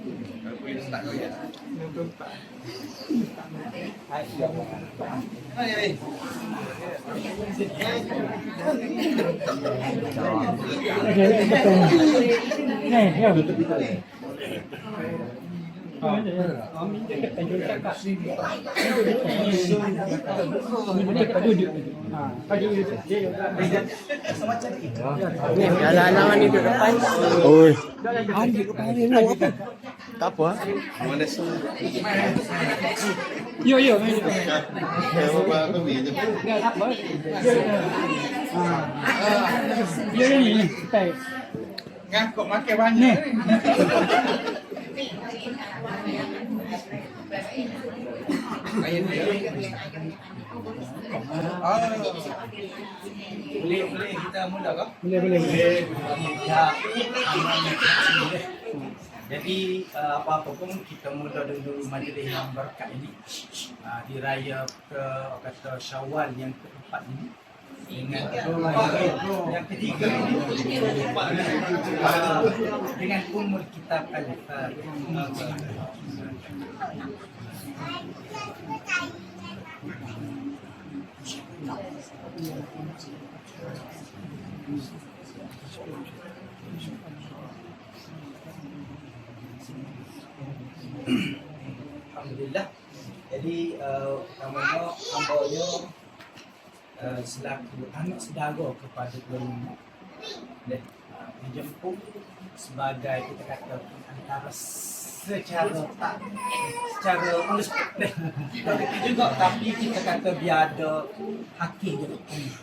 ada ada ada ada. Haji biasa. Nombor empat. Haji apa? Kalau anak ni duduk depan. Oi. Tak apa. Yo yo. Yo ni ni. Baik. Ngangkut makan banyak dia. Ah. Boleh boleh kita mula ke? Boleh boleh. boleh. Ya. Jadi uh, apa-apa pun kita mula dulu majlis yang berkat ini uh, di raya ke kata Syawal yang keempat ini dengan yang ketiga ini uh, dengan umur kita alif Alhamdulillah. Jadi uh, namanya hambanya uh, selaku anak saudara kepada uh, dijemput sebagai kita kata antara secara tak secara deh. Tapi juga tapi kita kata biar ada hakik je.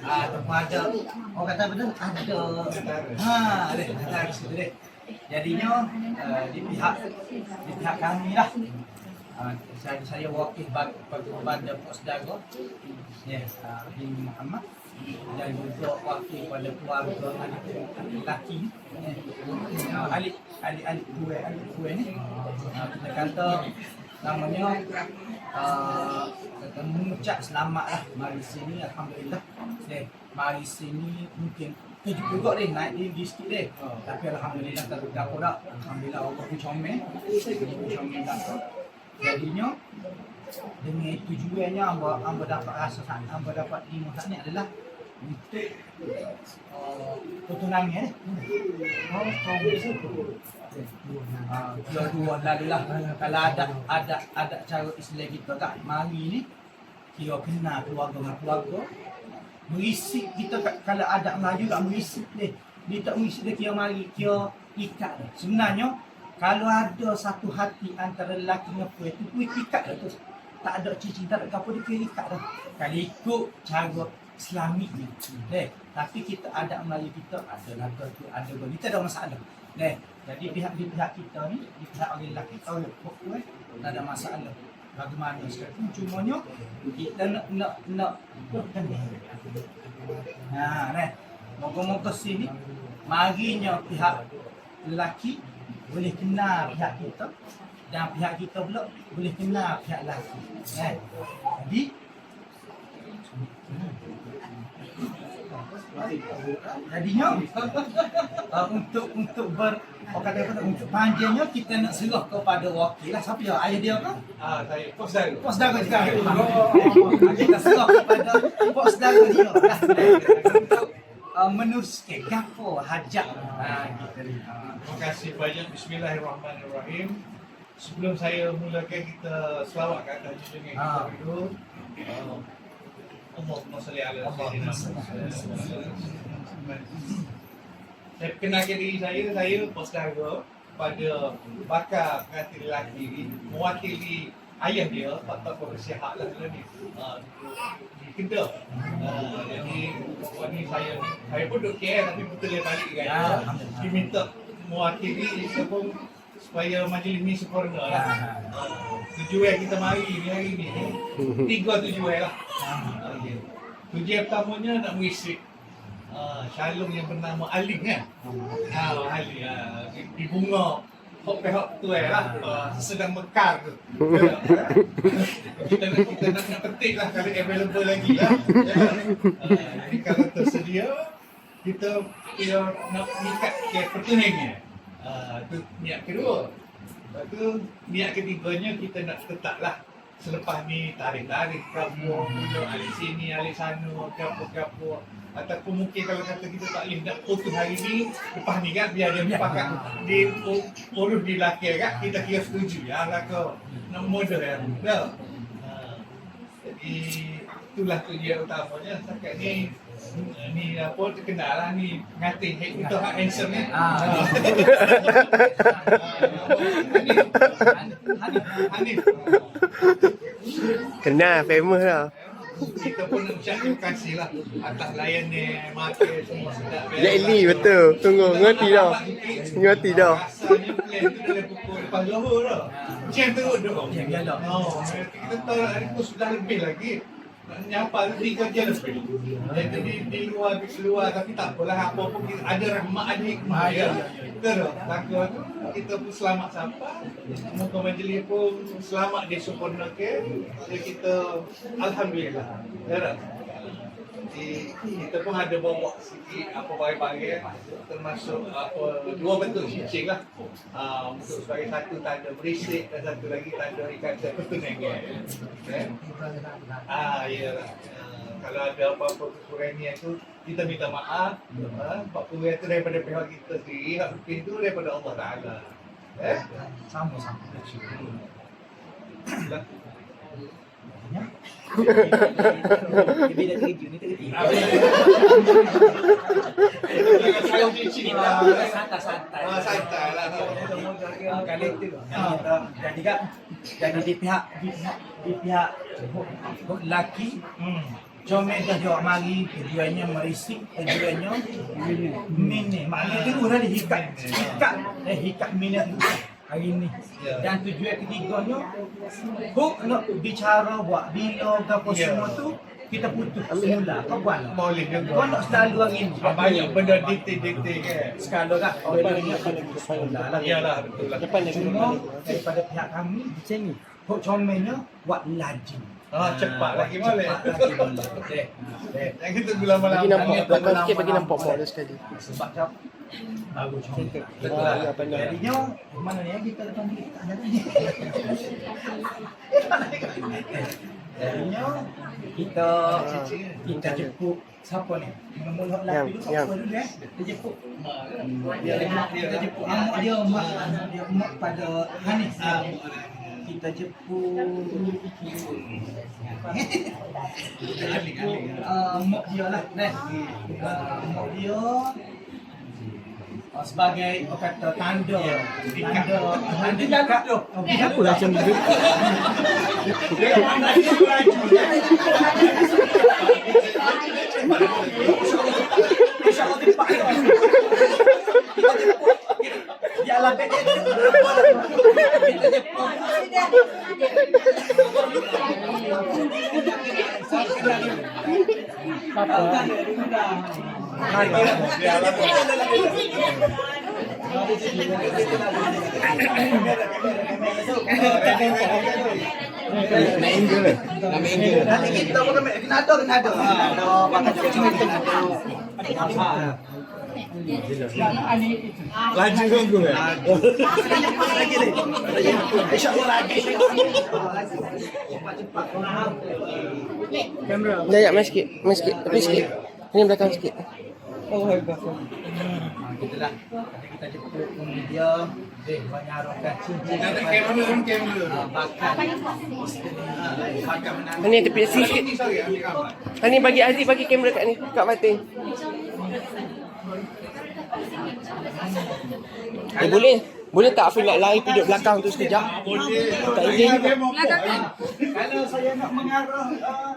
Ah, ataupun ada orang kata benar ada ha ada di situ deh. Jadinya uh, di pihak di pihak kami lah uh, saya saya wakil bag- kepada pos dago ya uh, Muhammad dan juga wakil pada keluarga adik lelaki. Uh, alik alik alik dua alik dua ni. Uh, kita kata namanya uh, kata mengucap selamat lah. Mari sini alhamdulillah. Deh mari sini mungkin tujuh juga deh naik tinggi sikit deh. Tapi alhamdulillah tak berapa dah. Alhamdulillah Allah pun comel. Pun comel jadinya dengan tujuannya hamba hamba dapat rasa hamba dapat lima saat ni adalah untuk uh, pertunangan eh. Ah, dua-dua lalu lah. Kalau ada ada ada cara Islam kita tak mari ni kira kena keluarga dengan keluarga. Berisik kita kat- kalau ada Melayu tak berisik dia dia tak berisik dia kira mari kira ikat sebenarnya kalau ada satu hati antara lelaki dengan perempuan itu pun ikat dah tu tak ada cici tak ada apa dia kira ikat dah kalau ikut cara Islamik ni deh tapi kita ada Melayu kita ada lagu tu ada kita ada masalah. Deh jadi pihak di pihak kita ni di pihak orang lelaki orang perempuan tak ada masalah. Bagaimana sekarang cumanya kita nak nak nak Ha, nah, moga-moga sini marinya pihak lelaki boleh kenal pihak kita dan pihak kita pula boleh kenal pihak lelaki. Kan? Jadi Jadinya uh, untuk untuk ber apa kata apa untuk panjangnya kita nak serah kepada wakil lah siapa dia ayah dia ke? Ah, saya pos dah. Pos daga juga. Kita serah kepada pos daga dia. lah. Untuk uh, meneruskan gapo hajat. Ha gitu. Ha. Terima kasih banyak. Bismillahirrahmanirrahim. Sebelum saya mulakan kita selawat ke atas junjungan kita Ah. dulu. Saya kenalkan diri saya, saya Daga pada bakar pengantin lelaki ni mewakili ayah dia, Pak Tok Profesor Hak lah dulu ni. Uh, di Kedah. Uh, jadi hari ni saya saya pun duduk KL tapi betul dia balik kan. Diminta mewakili sebab supaya majlis ni sempurna lah. Ya. Uh, tujuan kita mari ni hari ni tiga tujuan lah. Okay. Tujuan pertamanya nak mengisi uh, Shalom yang bernama Aling kan. Ha, Ali. Uh, di, bunga hok pehok tu eh lah uh, sedang mekar tu. kita nak kita nak, nak petik lah kalau available lagi lah. Ya. Uh, jadi kalau tersedia kita kita nak ikat ke pertunangan. Uh, tu niat kedua. Lepas tu niat ketiganya kita nak letaklah selepas ni tarik-tarik kapo punya alik sini alik sana kapo-kapo ataupun mungkin kalau kata kita tak boleh nak putus hari ni lepas ni kan biar dia pakat di urus di laki kan kita kira setuju. Ya lah kau nak model ya dah Ha. jadi itulah tujuan utamanya. Setakat ni ni apa terkenal lah ni ngating hek kita hak handsome ni Ah. Ah. Hanif Hanif Kenal, famous lah. kita pun nak ucap terima kasih lah atas layan ni market semua sedap Ya ini betul. Tunggu, ngerti dah. Ngerti dah. rasanya plan tu dalam pukul lepas Johor dah jam teruk dah dah. oh, kita tahu hari pun sudah lebih lagi tiga jam lebih. Jadi di, di luar di luar tapi tak apalah apa pun kita ada rahmat ada hikmah Ah, ya. Ya, ya, ya. betul. Tak takut kita pun selamat sampai. Moga majlis pun selamat dia sempurna ke jadi kita Alhamdulillah. Ya tak? Jadi kita pun ada bawa sikit apa bagai-bagai termasuk apa dua bentuk cincin lah. Uh, untuk sebagai satu tanda berisik dan satu lagi tanda ikatan pertunangan. Eh? Ah ya. Uh, kalau ada apa-apa kekurangan tu kita minta maaf. Uh, apa yang tu daripada pihak kita sendiri, hak lebih tu daripada Allah Taala. Eh? Sama-sama. Lah. Dia Ah, Santai-santai. Ah, lah. Ah, ah, kan jadi di pihak di pihak laki Hmm. comel dah jawab mari keduanya merisik keduanya mini maknanya tu dah dihikat hikat eh hikat tu hari ni Ya. dan tujuan ketiganya hok nak bicara buat bila ke apa Ya. semua tu kita putus semula kau buat lah. Boleh juga. kau nak selalu hari ni Ah, banyak benda detail-detail kan. sekali kan orang ni akan semula lah Iyalah betul lah. Cuma daripada pihak kami macam ni. Hok comelnya buat laju. Ah, cepat lagi boleh. Cepat lagi boleh. Dek. Dek. Yang kita gula malam. Bagi nampak, belakang sikit bagi lama- nampak model sekali. Sebab cap baru comel. Betul lah. Ya, benar. Jadinya mana ni kita lepas ni tak ni. Jadinya kita kita jemput siapa ni? Yang- lagi tu yang. siapa dulu eh? Kita jemput. Dia kita jemput amak dia mak dia mak pada Hanis. Kita jemput. Kita jemput. Uh, mak dia lah kan. Uh, mak dia. Uh, sebagai orang kata tanda. Tanda. Tanda dekat tu. Apa lah macam tu? InsyaAllah cepat. Biarlah beg dia kita jemput. Apa? Nanti kita pun Laju tunggu ya. Lagi. InsyaAllah lagi. Cepat-cepat. Kamera. Ya, ya, main sikit. Main sikit. Tepi sikit. Ini belakang sikit. Itulah. Nanti kita jemput dia. Menyaruhkan cincin. Ada kamera, kamera. Menang. Ini tepi sikit. Ini bagi Aziz bagi kamera kat ni. Kat Fatin. Eh, boleh? Boleh tak Afif nak lari duduk belakang tu sekejap? Boleh. Tak izin juga. Kalau saya nak mengarah uh,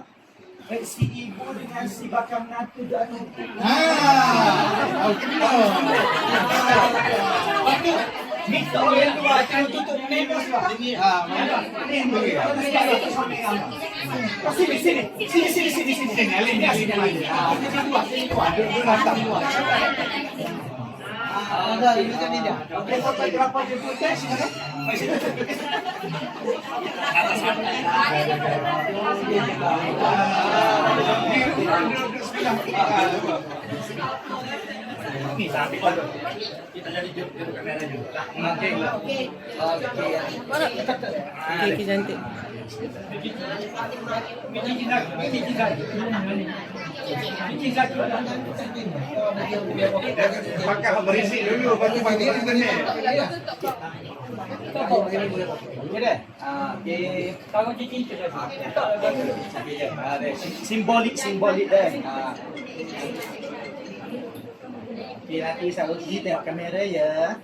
eh, si ibu dengan si bakar menantu dia ada. Ah, okey. Orang tua jangan tutup memes lah. Ini ah, mana? Ini Oh, sini sini. Sini sini sini sini. Sini alih ni sini alih. Ah, sini dua, sini dua. Dua dua datang dua. Ah, Ada, ini kan dia. Okey, sampai berapa dia sampai pada. Kita jadi jumpa kamera juga. Okay, okay, cantik. Pakai berisik dulu, internet. Ah, tu dah. Okey ya. Ah, dah. Simbolik simbolik dah. Okey, nanti saya uji tengok kamera ya.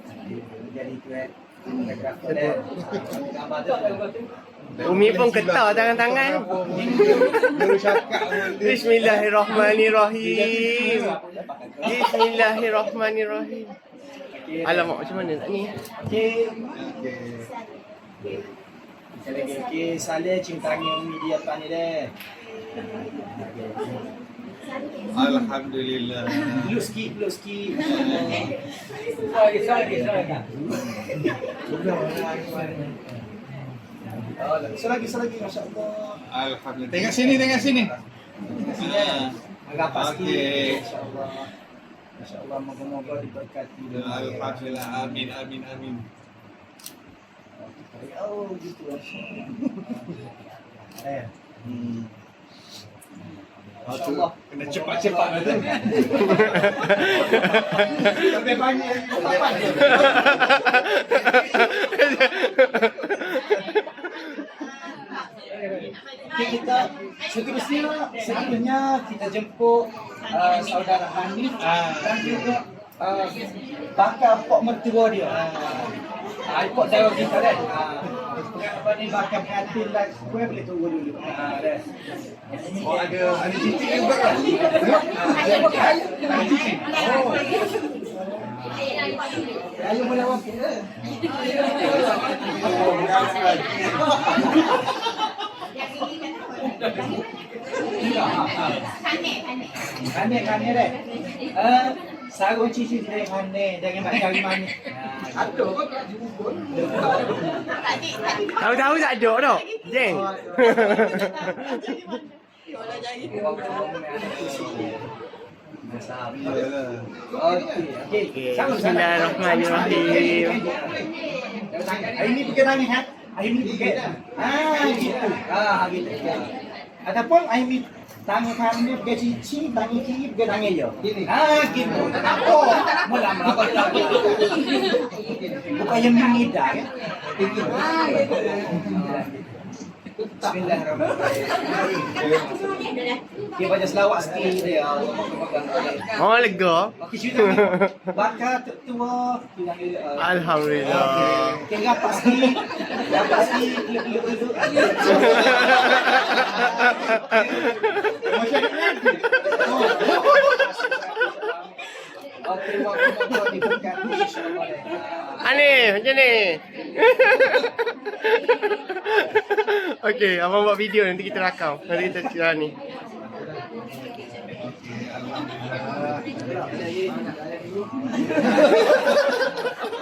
Jadi tu eh. Fotografer dah. Gambar tu. Umi pun ketar tangan-tangan. Bismillahirrahmanirrahim. Bismillahirrahmanirrahim. Okey. Alamak, macam mana nak ni? Okey. Sekali lagi. Okey, Saleh cium tangan Umi dia apa ni dah. Alhamdulillah. Peluk sikit, peluk sikit. Sorry, sorry, sorry. Oh, selagi, selagi, Masya Allah. Alhamdulillah. Tengok sini, tengok sini. Sini, agak pasti. Okey. Masya Allah. Masya Allah, moga-moga diberkati. Alhamdulillah. Amin, amin, amin. Oh, gitu. Allah. Eh, Hmm. Allah. Kena cepat-cepat lah tu. Sampai banyak. Okay, kita seterusnya seterusnya kita jemput uh, saudara Hanif Ah. dan juga uh, bakal pok mertua dia. Ah, uh, pok saya kita kan. Apa bakal pengantin lah. Kau boleh tunggu dulu. Ah, dah. Oh, ada ada cincin juga kan? Ada cincin. Oh. Ayo boleh awak. Oh, bukan. Kane kane deh. Eh, sarung cici dia kane jangan nak cari mana. Aduh. Tahu-tahu tak ada dah. Jeng. Okey, okey. Bismillahirrahmanirrahim. Hari ni pergi nangis ha? Hari ni pergi. Ah, gitu. Ah, gitu. Ataupun hari ni tangan kanan dia pergi cici, tangan kiri pergi tangan dia. Ah, gitu. Apa? Mula mula apa tak? Bukan yang mengidar ya. Bismillahirrahmanirrahim. Kita baca selawat sikit dia. Oh, lega. Ni. Bakar tua. Alhamdulillah. Okey, rapat sikit. Rapat sikit. Luk-luk-luk. Macam ni. Okey, moga-moga diberkati insya-Allah. Aneh, macam ni. Okey, abang buat video nanti kita rakam. Nanti kita cerita ni.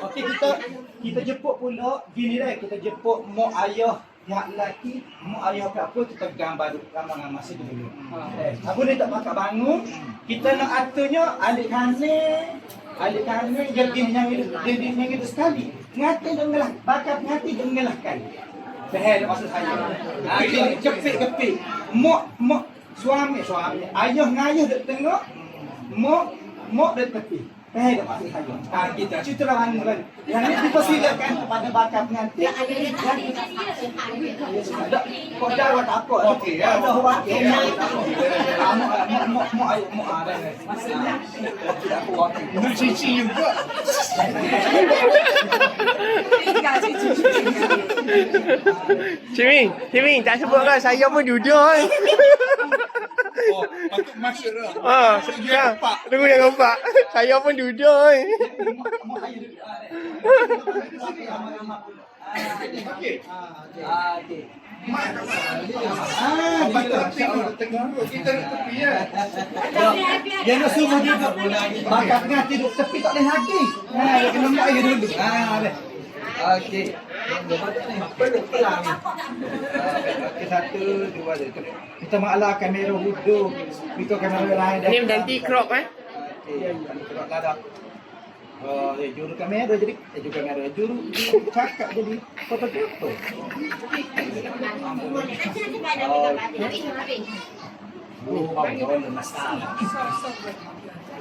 Okey, kita kita jemput pula gini dah kita jemput mak ayah pihak lelaki, mak ayah pihak apa kita gambar gambar dengan masa dulu. Eh, apa ni tak pakai bangun, kita nak aturnya alik kanan, kanan jadi yang jadi yang itu sekali. Ngati dengelah, bakal ngati dengelahkan. Behel maksud saya. Ah, gini, kepik kepik. Mak mak suami suami, ayah ngayah dek tengok, mak mak dek tepi. Eh, saya. Ah, kita cerita lagi. Yang ini dipersilakan kepada bakal pengantin. Tak, kau dah buat apa? Okey, ya. Ada. Ciming, Ciming, tak sebut kan saya pun duduk. Oh, patut masuk dah. Sekarang. nampak. Tunggu yang nampak. Saya pun duduk. Ah. Ah. Ah, ya. Dia nak suruh dia duduk Bakar tengah tidur tepi tak boleh lagi. Ha, dia kena mak air dulu. Ha, ada. Okey. Satu, dua, tiga. Kita maklak kamera hudu. Kita kamera lain dah. Ni ganti crop eh. Okey, tak ada. Oh, eh, juru kamera jadi, eh, juru kamera, juru, juru cakap jadi fotografer. Oh, bawang masalah.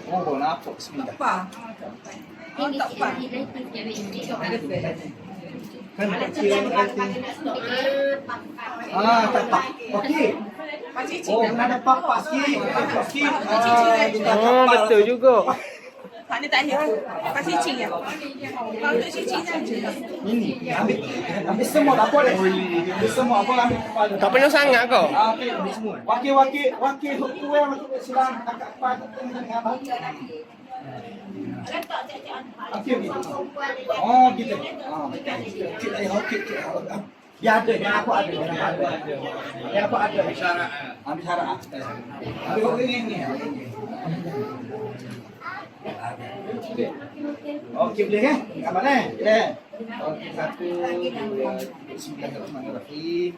Oh, nampak bismillah. Kan kecil berarti. Ah, tepat. Okey. Oh, kena ada papak sikit. Papak sikit. Ah, kita Oh, kapal. betul juga. Pak ni tak. Pak ya. Ini, ambil. Ambil semua, apa ada? Ambil semua, apa ambil kepala. Tak penuh sangat kau. Ah, okey, ambil semua. Wakil-wakil, wakil hukum yang masuk silang akak kepala. Okey, okey. Oh, gitu. Ah, okey, okey. Ya ada, yang aku ada, yang aku ada. Yang aku ada. Syarat. Ambil syarat. Ambil ini, ini. Okey, boleh kan? Gambar eh? Boleh. Okey, satu, dua, Bismillahirrahmanirrahim.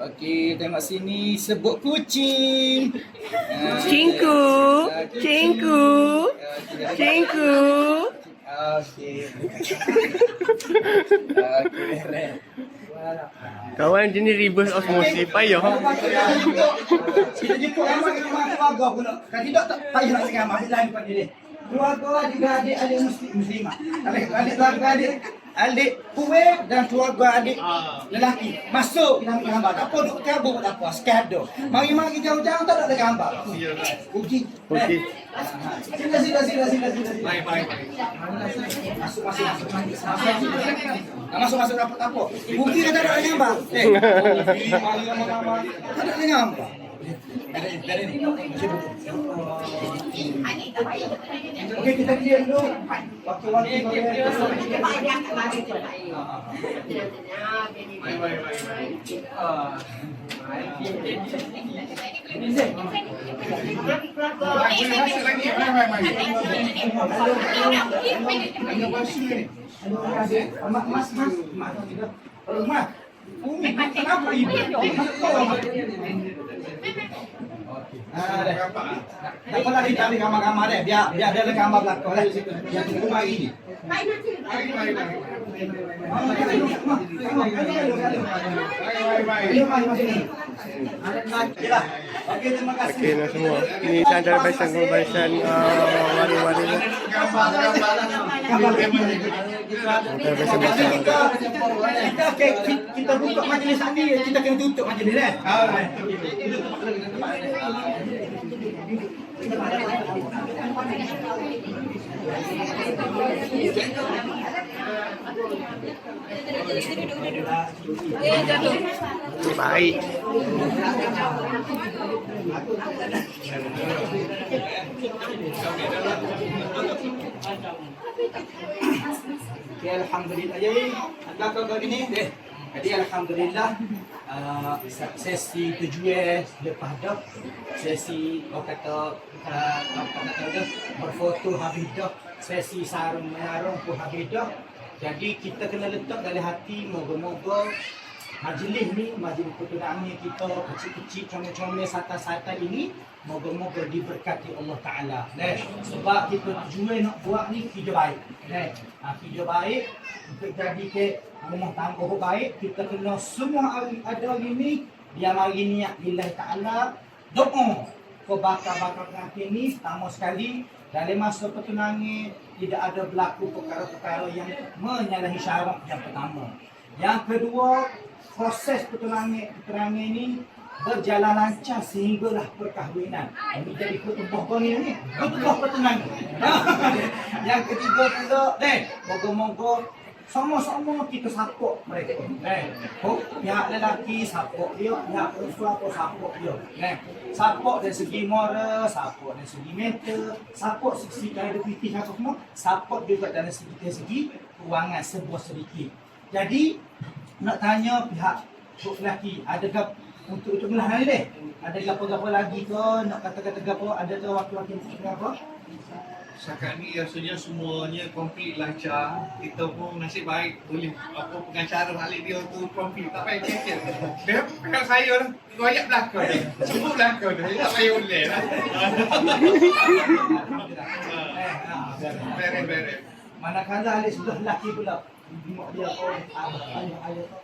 Okey, tengok sini. Sebut kucing. Ah, Cingku, okey, cingku, Okey, cingku. Okey. Okey. Kawan jenis reverse osmosis payah. Kita jemput ramai ramai keluarga pula. Kalau tidak tak payah nak dengar ambil lain pada dia. Keluarga juga adik adik muslim muslimah. Adik adik keluarga adik adik kuih dan keluarga adik lelaki masuk dalam gambar. Tak apa duk kabur tak apa skado. Mari-mari jauh-jauh tak ada gambar. Uji. Uji. Sila sila sila sila sila. Baik baik. Masuk masuk masuk. Masuk masuk masuk dapat apa? Bukti kata tak ada gambar. Eh. Mari. Tak ada gambar. Okey kita clear dulu. Waktu-waktu boleh. Baik baik baik. baik. Hasil hasil lagi. Baik baik baik. Hanya basuh ni. Mas mas mas. Mas tidak. Mas. Umi, kenapa ibu? Ah, apa lagi cari gambar-gambar deh. Biar biar ada gambar belakang deh. Yang di rumah ini. Baik baik baik. Baik baik baik. Okey, terima kasih. Okey nak semua. Ini antara barisan barisan uh, wari-wari ni. Gambar-gambar. Antara barisan barisan. Kita kita kita, kita buka majlis ni, kita kena tutup majlis eh. Baik. Okay, Alhamdulillah. Jadi, kau kau gini deh. Jadi Alhamdulillah uh, sesi tujuan lepas dah sesi orang kata uh, apa kata dah berfoto habis dah sesi sarung menarung pun habis dah jadi kita kena letak dalam hati moga-moga majlis ni majlis pertunangan kita kecil-kecil comel-comel santai-santai ini moga-moga diberkati Allah Taala. Nah, sebab kita tujuan nak buat ni kerja baik. Nah, ha, kerja baik untuk jadi ke rumah tangga baik, kita kena semua hari ada hari ni dia mari niat lillahi taala doa ke bakal-bakal pengantin ni pertama sekali dalam masa pertunangan tidak ada berlaku perkara-perkara yang menyalahi syarat yang pertama. Yang kedua, proses pertunangan ini berjalan lancar sehinggalah perkahwinan. Ini jadi khutbah kami ni, khutbah pertunangan. yang ketiga pula, eh, moga-moga sama-sama kita support mereka. Eh, oh, pihak lelaki support dia, pihak perempuan pun support dia. Eh, support dari segi moral, support dari segi mental, support segi kredibiliti apa semua, support juga dari segi dari segi kewangan sebuah sedikit. Jadi nak tanya pihak lelaki, adakah untuk untuk belah ni deh? Ada gapo-gapo lagi ke? Nak kata-kata gapo? Ada ke waktu-waktu gapo? Setakat ni rasanya semuanya komplit lancar. Kita pun nasib baik boleh apa pengacara balik dia tu komplit. Tak payah kira. Dia pihak saya lah. Royak belakang dia. Semua belakang dia. Tak payah boleh lah. Manakala ahli sebelah lelaki pula dia oh, abah, ayah, ayah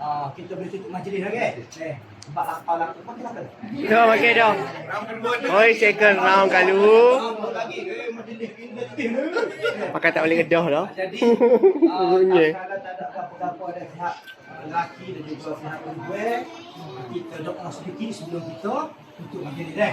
ah, kita boleh tutup majlis lagi. Eh, sebab kepala tu makin apa? Dah okey dah. Round kedua tu. Oi second round kalu. eh. Pakai tak boleh gedah dah. Jadi uh, kalau tak ada apa-apa ada pihak uh, lelaki dan juga pihak perempuan kita doa sedikit sebelum kita tutup majlis dah.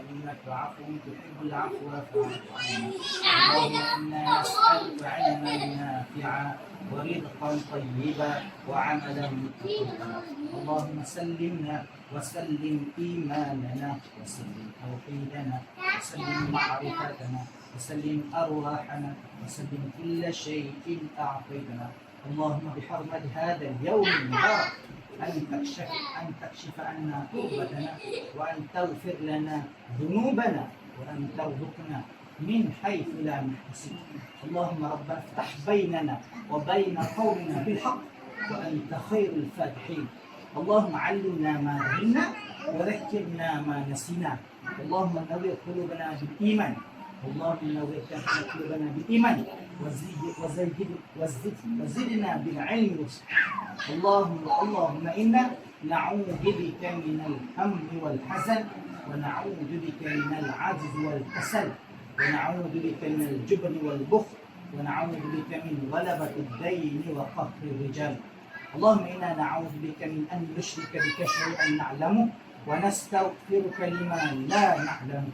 إنك عفو تحب العفو فاعف عنا اللهم علما نافعا ورزقا طيبا وعملا متقبلا. اللهم سلمنا وسلم إيماننا وسلم توحيدنا وسلم معرفتنا وسلم أرواحنا وسلم كل شيء أعطيتنا. اللهم بحرمة هذا اليوم المبارك أن تكشف أن تكشف عنا كربتنا وأن تغفر لنا ذنوبنا وأن ترزقنا من حيث لا نحتسب اللهم ربنا افتح بيننا وبين قومنا بالحق وأنت خير الفاتحين. اللهم علمنا ما جهلنا وذكرنا ما نسينا. اللهم نور قلوبنا بالإيمان. اللهم نور قلوبنا بالإيمان. وزد وزد وزدنا بالعلم. اللهم اللهم إنا نعوذ بك من الهم والحزن ونعوذ بك من العجز والكسل ونعوذ بك من الجبن والبخل ونعوذ بك من غلبة الدين وقهر الرجال. اللهم إنا نعوذ بك من أن نشرك بك شيئا نعلمه ونستغفرك لما لا نعلم.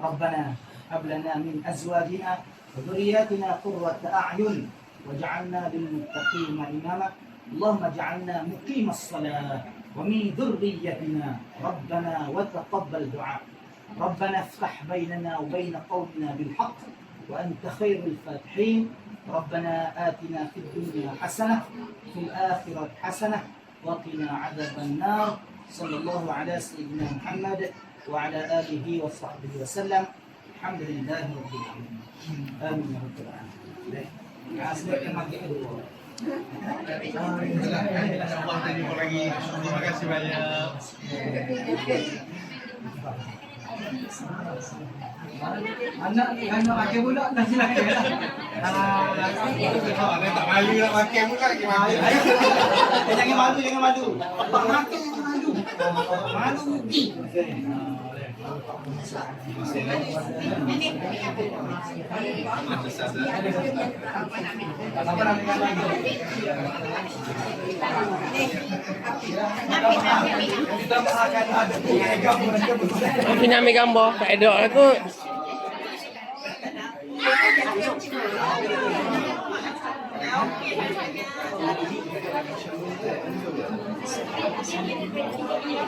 ربنا هب لنا من أزواجنا وذرياتنا قرة أعين واجعلنا للمتقين إماما. اللهم اجعلنا مقيم الصلاة ومن ذريتنا. ربنا وتقبل دعاء. ربنا افتح بيننا وبين قومنا بالحق وأنت خير الفاتحين. ربنا آتنا في الدنيا حسنة في الآخرة حسنة وقنا عذاب النار. صلى الله على سيدنا محمد وعلى آله وصحبه وسلم. Alhamdulillah لله رب العالمين امين رب العالمين Terima kasih banyak. Anak, anak, anak, anak, anak, anak, anak, anak, anak, anak, anak, anak, anak, anak, anak, anak, anak, anak, anak, anak, Malu. Kita ambil gambar Tak ada lah kot. Okay,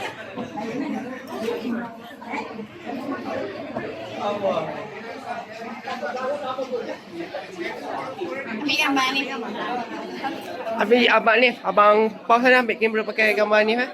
Habis abang ni, abang pause sana ambil kamera pakai gambar ni ha.